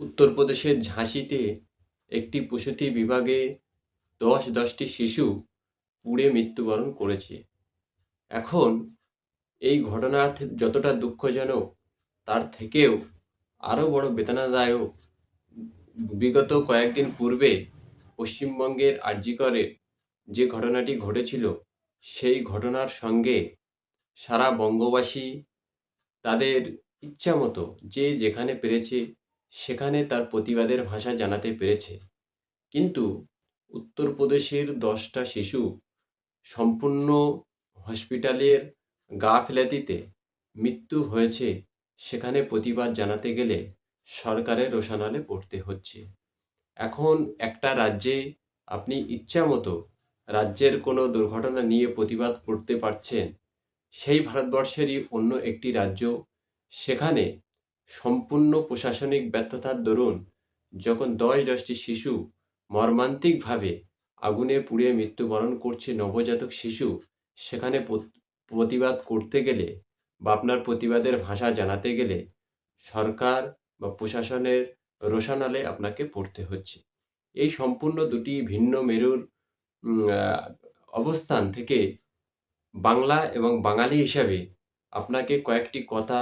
উত্তরপ্রদেশের ঝাঁসিতে একটি প্রসূতি বিভাগে দশ দশটি শিশু পুড়ে মৃত্যুবরণ করেছে। এখন এই ঘটনা যতটা দুঃখজনক, তার থেকেও আরও বড় বেদনাদায়ক, বিগত কয়েকদিন পূর্বে পশ্চিমবঙ্গের আরজিকরে যে ঘটনাটি ঘটেছিল, সেই ঘটনার সঙ্গে সারা বঙ্গবাসী তাদের ইচ্ছামতো যে যেখানে পেরেছে সেখানে তার প্রতিবাদের ভাষা জানাতে পেরেছে। কিন্তু উত্তরপ্রদেশের দশটা শিশু সম্পূর্ণ হসপিটালের গা ফেলাতিতে মৃত্যু হয়েছে, সেখানে প্রতিবাদ জানাতে গেলে সরকারের রোশানলে পড়তে হচ্ছে। এখন একটা রাজ্যে আপনি ইচ্ছামতো রাজ্যের কোনো দুর্ঘটনা নিয়ে প্রতিবাদ করতে পারছেন, সেই ভারতবর্ষেরই অন্য একটি রাজ্য, সেখানে সম্পূর্ণ প্রশাসনিক ব্যর্থতার দরুন যখন দশ দশটি শিশু মর্মান্তিকভাবে আগুনে পুড়ে মৃত্যুবরণ করছে নবজাতক শিশু, সেখানে প্রতিবাদ করতে গেলে বা আপনার প্রতিবাদের ভাষা জানাতে গেলে সরকার বা প্রশাসনের রোশানালে আপনাকে পড়তে হচ্ছে। এই সম্পূর্ণ দুটি ভিন্ন মেরুর অবস্থান থেকে বাংলা এবং বাঙালি হিসাবে আপনাকে কয়েকটি কথা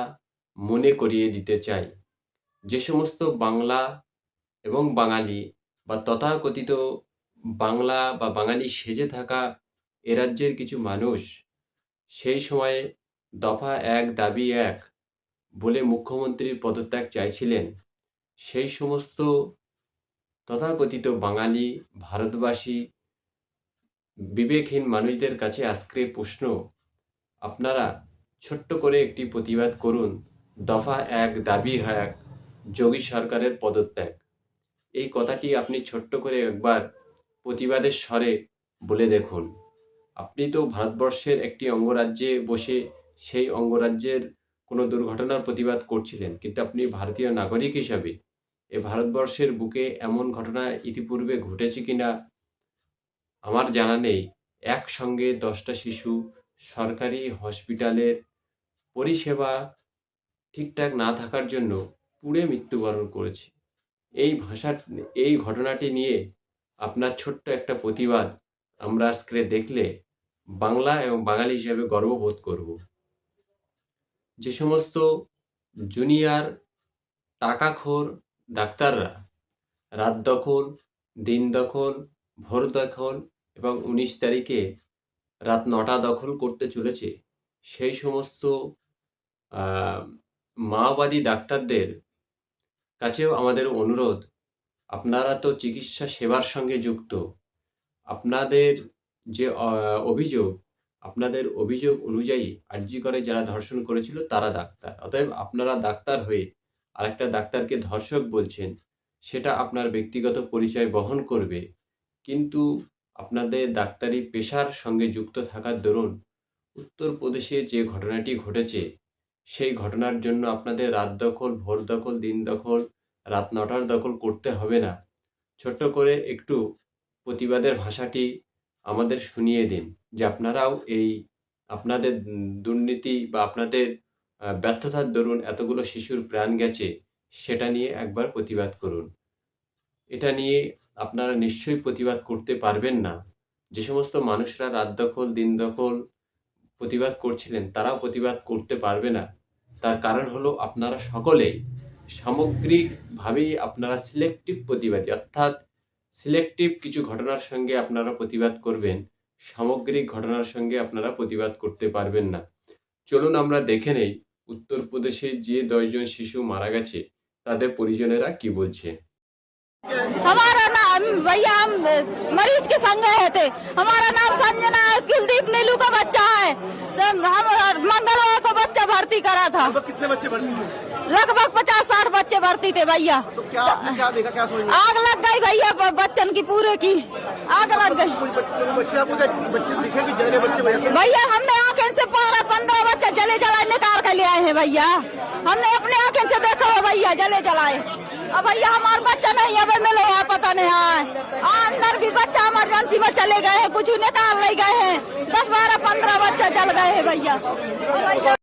মনে করিয়ে দিতে চাই। যে সমস্ত বাংলা এবং বাঙালি বা তথাকথিত বাংলা বা বাঙালি সেজে থাকা এ রাজ্যের কিছু মানুষ, সেই সময়ে দফা এক, দাবি এক বলে মুখ্যমন্ত্রীর পদত্যাগ চাইছিলেন, সেই সমস্ত তথাকথিত বাঙালি, ভারতবাসী, বিবেকহীন মানুষদের কাছে আজকে প্রশ্ন, আপনারা ছোট্ট করে একটি প্রতিবাদ করুন। দফা এক দাবি এক যোগী সরকারের পদত্যাগ। এই কথাটি আপনি ছোট্ট করে একবার প্রতিবাদের স্বরে বলে দেখুন। আপনি তো ভারতবর্ষের একটি অঙ্গরাজ্যে বসে সেই অঙ্গরাজ্যের কোনো দুর্ঘটনার প্রতিবাদ করছিলেন, কিন্তু আপনি ভারতীয় নাগরিক হিসাবে এ ভারতবর্ষের বুকে এমন ঘটনা ইতিপূর্বে ঘটেছে কি না আমার জানা নেই। একসঙ্গে দশটা শিশু সরকারি হসপিটালের পরিষেবা ঠিকঠাক না থাকার জন্য পুড়ে মৃত্যুবরণ করেছে। এই ভাষা, এই ঘটনাটি নিয়ে আপনার ছোট্ট একটা প্রতিবাদ আমরা আজকে দেখলে বাংলা এবং বাঙালি হিসাবে গর্ববোধ করব। যে সমস্ত জুনিয়র, টাকাখোর ডাক্তাররা, রাত দখল, দিন দখল, ভোর দখল এবং উনিশ তারিখে রাত নটা দখল করতে চলেছে, সেই সমস্ত মাওবাদী ডাক্তারদের কাছেও আমাদের অনুরোধ, আপনারা তো চিকিৎসা সেবার সঙ্গে যুক্ত। আপনাদের যে অভিযোগ, আপনাদের অভিযোগ অনুযায়ী আরজি করে যারা ধর্ষণ করেছিল তারা ডাক্তার। অতএব আপনারা ডাক্তার হয়ে আরেকটা ডাক্তারকে ধর্ষক বলছেন, সেটা আপনার ব্যক্তিগত পরিচয় বহন করবে। কিন্তু আপনাদের ডাক্তারি পেশার সঙ্গে যুক্ত থাকার দরুন উত্তরপ্রদেশে যে ঘটনাটি ঘটেছে সেই ঘটনার জন্য আপনাদের রাত দখল, ভোর দখল, দিন দখল, রাত নটার দখল করতে হবে না। ছোট্ট করে একটু প্রতিবাদের ভাষাটি আমাদের শুনিয়ে দিন, যে আপনারাও এই আপনাদের দুর্নীতি বা আপনাদের ব্যর্থতার দরুন এতগুলো শিশুর প্রাণ গেছে, সেটা নিয়ে একবার প্রতিবাদ করুন। এটা নিয়ে আপনারা নিশ্চয়ই প্রতিবাদ করতে পারবেন না। যে সমস্ত মানুষরা রাত দখল, দিন দখল প্রতিবাদ করছিলেন, তারাও প্রতিবাদ করতে পারবে না। তার কারণ হলো আপনারা সকলেই সামগ্রিকভাবেই আপনারা সিলেক্টিভ প্রতিবাদী। অর্থাৎ সিলেক্টিভ কিছু ঘটনার সঙ্গে আপনারা প্রতিবাদ করবেন, সামগ্রিক ঘটনার সঙ্গে আপনারা প্রতিবাদ করতে পারবেন না। চলুন আমরা দেখে নেই উত্তরপ্রদেশে যে দশজন শিশু মারা গেছে, তাদের পরিজনেরা কি বলছে। नाम भैया हम मरीज़ के संग गए थे। हमारा नाम संजना है कुलदीप नीलू का बच्चा है। हम मंगलवार को बच्चा भर्ती करा था। लगभग कितने बच्चे भर्ती लगभग पचास साठ बच्चे भर्ती थे भैया। तो क्या क्या देखा क्या में आग लग गई भैया बच्चन की पूरे की। आग लग गई। भैया? हमने आँखें से बारह पंद्रह बच्चे जले जलाए निकाल कर ले आए हैं भैया। हमने अपने आँखें से देखा है भैया जले जलाए। अब भैया हमारा बच्चा नहीं अब मिलो। है पता नहीं हाँ अंदर भी बच्चा इमरजेंसी में चले गए हैं, कुछ निकाल ले गए हैं। दस बारह, पंद्रह बच्चा चल गए हैं, भैया।